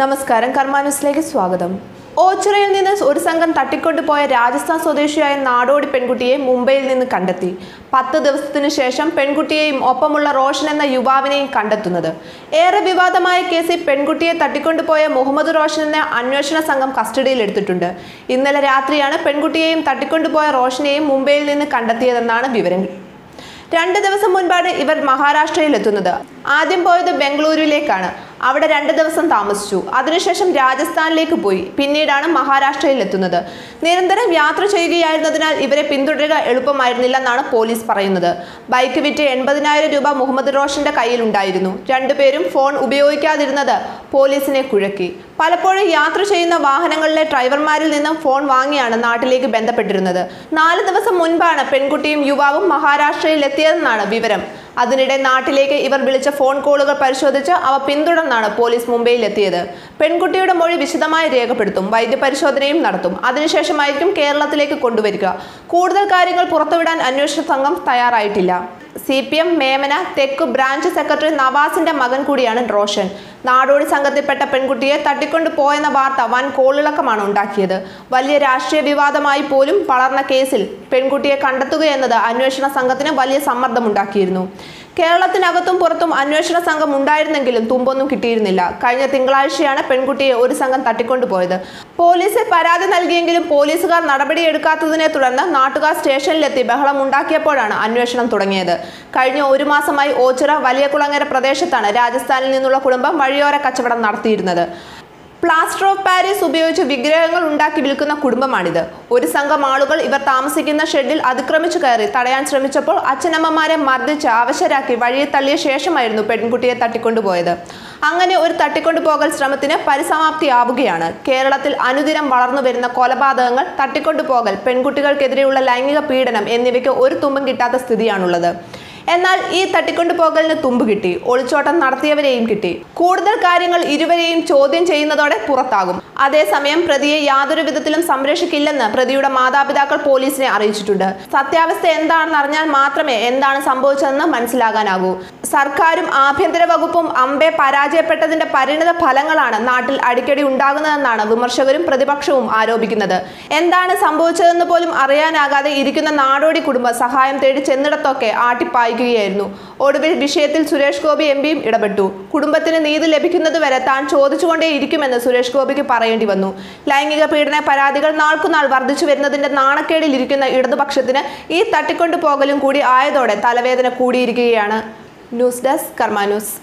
നമസ്കാരം കർമാനുസിലേക്ക് സ്വാഗതം. ഓച്ചിറയിൽ നിന്ന് ഒരു സംഘം തട്ടിക്കൊണ്ടുപോയ രാജസ്ഥാൻ സ്വദേശിയായ നാടോടി പെൺകുട്ടിയെ മുംബൈയിൽ നിന്ന് കണ്ടെത്തി. പത്ത് ദിവസത്തിനു ശേഷം പെൺകുട്ടിയെയും ഒപ്പമുള്ള റോഷൻ എന്ന യുവാവിനെയും കണ്ടെത്തുന്നത്. ഏറെ വിവാദമായ കേസിൽ പെൺകുട്ടിയെ തട്ടിക്കൊണ്ടുപോയ മുഹമ്മദ് റോഷൻ എന്ന അന്വേഷണ സംഘം കസ്റ്റഡിയിൽ എടുത്തിട്ടുണ്ട്. ഇന്നലെ രാത്രിയാണ് പെൺകുട്ടിയെയും തട്ടിക്കൊണ്ടുപോയ റോഷനെയും മുംബൈയിൽ നിന്ന് കണ്ടെത്തിയതെന്നാണ് വിവരങ്ങൾ. രണ്ട് ദിവസം മുൻപാണ് ഇവർ മഹാരാഷ്ട്രയിൽ എത്തുന്നത്. ആദ്യം പോയത് ബംഗളൂരുവിലേക്കാണ്. അവിടെ രണ്ട് ദിവസം താമസിച്ചു. അതിനുശേഷം രാജസ്ഥാനിലേക്ക് പോയി. പിന്നീടാണ് മഹാരാഷ്ട്രയിൽ എത്തുന്നത്. നിരന്തരം യാത്ര ചെയ്യുകയായിരുന്നതിനാൽ ഇവരെ പിന്തുടരുക എളുപ്പമായിരുന്നില്ലെന്നാണ് പോലീസ് പറയുന്നത്. ബൈക്ക് വിറ്റ് എൺപതിനായിരം രൂപ മുഹമ്മദ് റോഷന്റെ കയ്യിലുണ്ടായിരുന്നു രണ്ടുപേരും ഫോൺ ഉപയോഗിക്കാതിരുന്നത് പോലീസിനെ കുഴക്കി. പലപ്പോഴും യാത്ര ചെയ്യുന്ന വാഹനങ്ങളിലെ ഡ്രൈവർമാരിൽ നിന്നും ഫോൺ വാങ്ങിയാണ് നാട്ടിലേക്ക് ബന്ധപ്പെട്ടിരുന്നത്. നാല് ദിവസം മുൻപാണ് പെൺകുട്ടിയും യുവാവും മഹാരാഷ്ട്രയിൽ എത്തിയതെന്നാണ് വിവരം. അതിനിടെ നാട്ടിലേക്ക് ഇവർ വിളിച്ച ഫോൺ കോളുകൾ പരിശോധിച്ച് അവ പിന്തുടർന്നാണ് പോലീസ് മുംബൈയിൽ എത്തിയത് പെൺകുട്ടിയുടെ മൊഴി വിശദമായി രേഖപ്പെടുത്തും വൈദ്യപരിശോധനയും നടത്തും. അതിനുശേഷമായിരിക്കും കേരളത്തിലേക്ക് കൊണ്ടുവരിക. കൂടുതൽ കാര്യങ്ങൾ പുറത്തുവിടാൻ അന്വേഷണ സംഘം തയ്യാറായിട്ടില്ല. സി പി എം മേമന തെക്ക് ബ്രാഞ്ച് സെക്രട്ടറി നവാസിന്റെ മകൻ കൂടിയാണ് റോഷൻ. നാടോടി സംഘത്തിൽപ്പെട്ട പെൺകുട്ടിയെ തട്ടിക്കൊണ്ടു പോയെന്ന വാർത്ത വൻ കോളിളക്കമാണ് ഉണ്ടാക്കിയത്. വലിയ രാഷ്ട്രീയ വിവാദമായി പോലും വളർന്ന കേസിൽ പെൺകുട്ടിയെ കണ്ടെത്തുകയെന്നത് അന്വേഷണ സംഘത്തിന് വലിയ സമ്മർദ്ദമുണ്ടാക്കിയിരുന്നു. കേരളത്തിനകത്തും പുറത്തും അന്വേഷണ സംഘം ഉണ്ടായിരുന്നെങ്കിലും തുമ്പൊന്നും കിട്ടിയിരുന്നില്ല. കഴിഞ്ഞ തിങ്കളാഴ്ചയാണ് പെൺകുട്ടിയെ ഒരു സംഘം തട്ടിക്കൊണ്ടുപോയത്. പോലീസിൽ പരാതി നൽകിയെങ്കിലും പോലീസുകാർ നടപടിയെടുക്കാത്തതിനെ തുടർന്ന് നാട്ടുകാർ സ്റ്റേഷനിലെത്തി ബഹളം ഉണ്ടാക്കിയപ്പോഴാണ് അന്വേഷണം തുടങ്ങിയത്. കഴിഞ്ഞ ഒരു മാസമായി ഓച്ചിറ വലിയകുളങ്ങര പ്രദേശത്താണ് രാജസ്ഥാനിൽ നിന്നുള്ള കുടുംബം വഴിയോര കച്ചവടം നടത്തിയിരുന്നത്. പ്ലാസ്റ്റർ ഓഫ് പാരീസ് ഉപയോഗിച്ച് വിഗ്രഹങ്ങൾ ഉണ്ടാക്കി വിൽക്കുന്ന കുടുംബമാണിത്. ഒരു സംഘം ആളുകൾ ഇവർ താമസിക്കുന്ന ഷെഡിൽ അതിക്രമിച്ചു കയറി തടയാൻ ശ്രമിച്ചപ്പോൾ അച്ഛനമ്മമാരെ മർദ്ദിച്ച് അവശരാക്കി വഴിയെ തള്ളിയ ശേഷമായിരുന്നു പെൺകുട്ടിയെ തട്ടിക്കൊണ്ടുപോയത്. അങ്ങനെ ഒരു തട്ടിക്കൊണ്ടുപോകൽ ശ്രമത്തിന് പരിസമാപ്തിയാവുകയാണ്. കേരളത്തിൽ അനുദിനം വളർന്നു വരുന്ന കൊലപാതകങ്ങൾ തട്ടിക്കൊണ്ടുപോകൽ പെൺകുട്ടികൾക്കെതിരെയുള്ള ലൈംഗിക പീഡനം എന്നിവയ്ക്ക് ഒരു തുമ്പം കിട്ടാത്ത സ്ഥിതിയാണുള്ളത്. എന്നാൽ ഈ തട്ടിക്കൊണ്ടുപോകലിന് തുമ്പ് കിട്ടി. ഒളിച്ചോട്ടം നടത്തിയവരെയും കിട്ടി. കൂടുതൽ കാര്യങ്ങൾ ഇരുവരെയും ചോദ്യം ചെയ്യുന്നതോടെ പുറത്താകും. അതേസമയം പ്രതിയെ യാതൊരു വിധത്തിലും സംരക്ഷിക്കില്ലെന്ന് പ്രതിയുടെ മാതാപിതാക്കൾ പോലീസിനെ അറിയിച്ചിട്ടുണ്ട്. സത്യാവസ്ഥ എന്താണെന്ന് അറിഞ്ഞാൽ മാത്രമേ എന്താണ് സംഭവിച്ചതെന്ന് മനസ്സിലാകാനാകൂ. സർക്കാരും ആഭ്യന്തര വകുപ്പും അമ്പെ പരാജയപ്പെട്ടതിന്റെ പരിണിത ഫലങ്ങളാണ് നാട്ടിൽ അടിക്കടി ഉണ്ടാകുന്നതെന്നാണ് വിമർശകരും പ്രതിപക്ഷവും ആരോപിക്കുന്നത്. എന്താണ് സംഭവിച്ചതെന്ന് പോലും അറിയാനാകാതെ ഇരിക്കുന്ന നാടോടി കുടുംബം സഹായം തേടി ചെന്നിടത്തൊക്കെ ആട്ടിപ്പായിക്കുകയായിരുന്നു ഒടുവിൽ വിഷയത്തിൽ സുരേഷ് ഗോപി എം പിയും ഇടപെട്ടു. കുടുംബത്തിന് നീതി ലഭിക്കുന്നതുവരെ താൻ ചോദിച്ചുകൊണ്ടേ ഇരിക്കുമെന്ന് സുരേഷ് ഗോപിക്ക് പറയേണ്ടി വന്നു. ലൈംഗിക പീഡന പരാതികൾ നാൾക്കുനാൾ വർദ്ധിച്ചു വരുന്നതിന്റെ നാണക്കേടിൽ ഇരിക്കുന്ന ഇടതുപക്ഷത്തിന് ഈ തട്ടിക്കൊണ്ടു പോകലും കൂടി ആയതോടെ തലവേദന കൂടിയിരിക്കുകയാണ്. News desk Karma news.